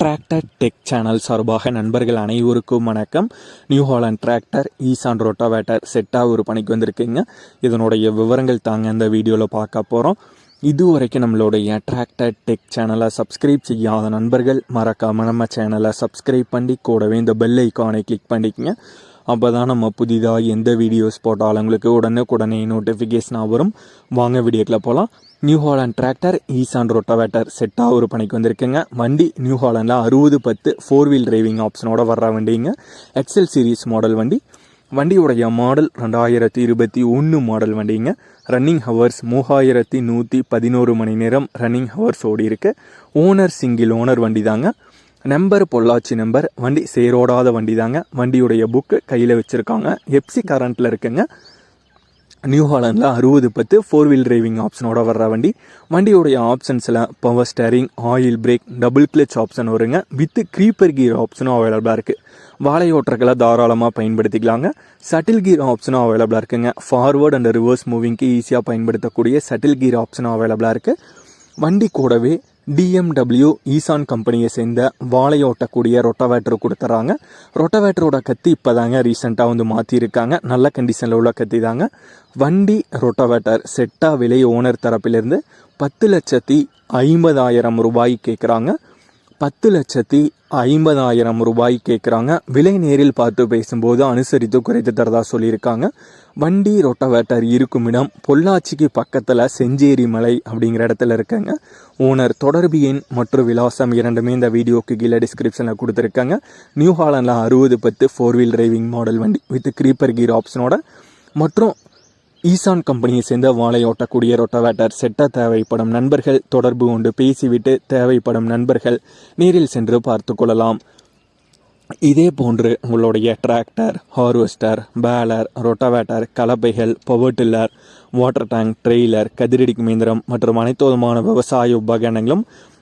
Tractor tech channel சார்பாக நண்பர்கள் அனைவருக்கும் வணக்கம். நியூ ஹாலண்ட் டிராக்டர் ஈசான் ரோட்டாவேட்டர் செட்டாக ஒரு பணிக்கு வந்திருக்குங்க. இதனுடைய விவரங்கள் தாங்க இந்த வீடியோவில் பார்க்க போகிறோம் இதுவரைக்கும் நம்மளுடைய டிராக்டர் டெக் சேனலை சப்ஸ்கிரைப் செய்யாத நண்பர்கள் மறக்காமல் நம்ம சேனலை சப்ஸ்கிரைப் பண்ணி கூடவே இந்த பெல் ஐக்கானை கிளிக் பண்ணிக்கங்க. அப்போ தான் நம்ம புதிதாக எந்த வீடியோஸ் போட்டாலும் உங்களுக்கு உடனுக்குடனே நோட்டிஃபிகேஷனாக வரும். வாங்க வீடியோக்கில் போகலாம் நியூ ஹாலண்ட் டிராக்டர் ஈசான் ரொட்டவேட்டர் செட்டாக ஒரு பணிக்கு வந்திருக்குங்க. வண்டி நியூ ஹாலண்டில் அறுபது பத்து ஃபோர் வீல் டிரைவிங் ஆப்ஷனோட வர்ற வண்டிங்க. எக்ஸல் சீரிஸ் மாடல் வண்டி. வண்டியுடைய மாடல் ரெண்டாயிரத்தி இருபத்தி ஒன்று மாடல் வண்டிங்க. ரன்னிங் ஹவர்ஸ் மூவாயிரத்தி நூற்றி பதினோரு மணி நேரம் ரன்னிங் ஹவர்ஸ் ஓடி இருக்கு ஓனர் சிங்கிள் ஓனர் வண்டி தாங்க நம்பர் பொள்ளாச்சி நம்பர் வண்டி சேரோடாத வண்டி தாங்க வண்டியுடைய புக்கு கையில் வச்சுருக்காங்க. எப்சி கரண்ட்டில் இருக்குங்க. நியூ ஹாலண்டில் அறுபது பத்து. ஃபோர் வீல் டிரைவிங் ஆப்ஷனோட வர்ற வண்டி. வண்டியுடைய ஆப்ஷன்ஸில் power steering oil brake double clutch option வருங்க. வித் க்ரீப்பர் கீர் ஆப்ஷனும் அவைலபிளாக இருக்குது வாழை ஓட்டர்களை தாராளமாக பயன்படுத்திக்கலாங்க. சட்டில் கீர் ஆப்ஷனும் அவைலபிளாக இருக்குங்க. ஃபார்வர்ட் அண்ட் ரிவர்ஸ் மூவிங்க்கு ஈஸியாக பயன்படுத்தக்கூடிய சட்டில் கீர் ஆப்ஷனும் அவைலபிளாக இருக்குது வண்டி கூடவே டிஎம்டபிள்யூ ஈசான் கம்பெனியை சேர்ந்த வாழையோட்டக்கூடிய ரொட்டவேட்டர் கொடுத்துறாங்க. ரொட்டவேட்டரோட கத்தி இப்போ தாங்க ரீசெண்டாக வந்து மாற்றிருக்காங்க நல்ல கண்டிஷனில் உள்ள கத்தி தாங்க. வண்டி ரொட்டவேட்டர் செட்டாக விலை ஓனர் தரப்பிலிருந்து பத்து லட்சத்தி ஐம்பதாயிரம் ரூபாய் கேட்குறாங்க பத்து லட்சத்தி ஐம்பதாயிரம் ரூபாய் கேட்குறாங்க விலை நேரில் பார்த்து பேசும்போது அனுசரித்து குறைத்து தரதா சொல்லியிருக்காங்க. வண்டி ரொட்டவேட்டர் இருக்கும் இடம் பொள்ளாச்சிக்கு பக்கத்தில் செஞ்சேரி மலை அப்படிங்கிற இடத்துல இருக்கங்க. ஓனர் தொடர்பு எண் மற்றும் விலாசம் இரண்டுமே இந்த வீடியோக்கு கீழே டிஸ்கிரிப்ஷனில் கொடுத்துருக்காங்க. நியூ ஹாலண்டில் அறுபது பத்து ஃபோர் வீல் டிரைவிங் மாடல் வண்டி வித் க்ரீப்பர் கீர் ஆப்ஷனோட மற்றும் ஈசான் கம்பெனியை சேர்ந்த வாழையோட்டக்கூடிய ரொட்டவேட்டர் செட்ட தேவைப்படும் நண்பர்கள் தொடர்பு கொண்டு பேசிவிட்டு தேவைப்படும் நண்பர்கள் நேரில் சென்று பார்த்து கொள்ளலாம். இதே போன்று உங்களுடைய tractor harvester baler rotavator கலப்பைகள் power tiller water tank trailer கதிரடிக்கும் இயந்திரம் மற்றும் அனைத்து விதமான விவசாய உபகரணங்களும்